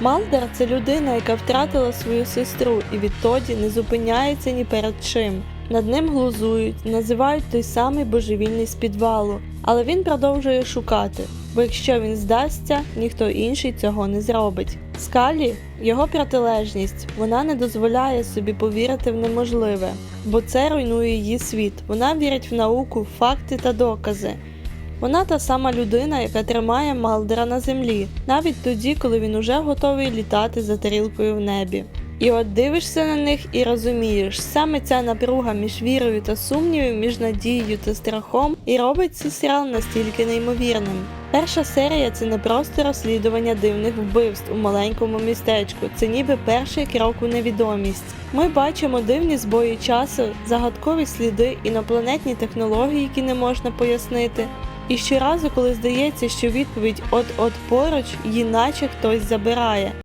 Малдер це людина, яка втратила свою сестру і відтоді не зупиняється ні перед чим. Над ним глузують, називають той самий божевільний з підвалу, але він продовжує шукати, бо якщо він здасться, ніхто інший цього не зробить. Скалі його протилежність, вона не дозволяє собі повірити в неможливе, бо це руйнує її світ. Вона вірить в науку, факти та докази. Вона та сама людина, яка тримає Малдера на землі, навіть тоді, коли він уже готовий літати за тарілкою в небі. І от дивишся на них і розумієш, саме ця напруга між вірою та сумнівом, між надією та страхом і робить цей серіал настільки неймовірним. Перша серія це не просто розслідування дивних вбивств у маленькому містечку, це ніби перший крок у невідомість. Ми бачимо дивні збої часу, загадкові сліди, інопланетні технології, які не можна пояснити. І щоразу, коли здається, що відповідь от-от поруч, її наче хтось забирає.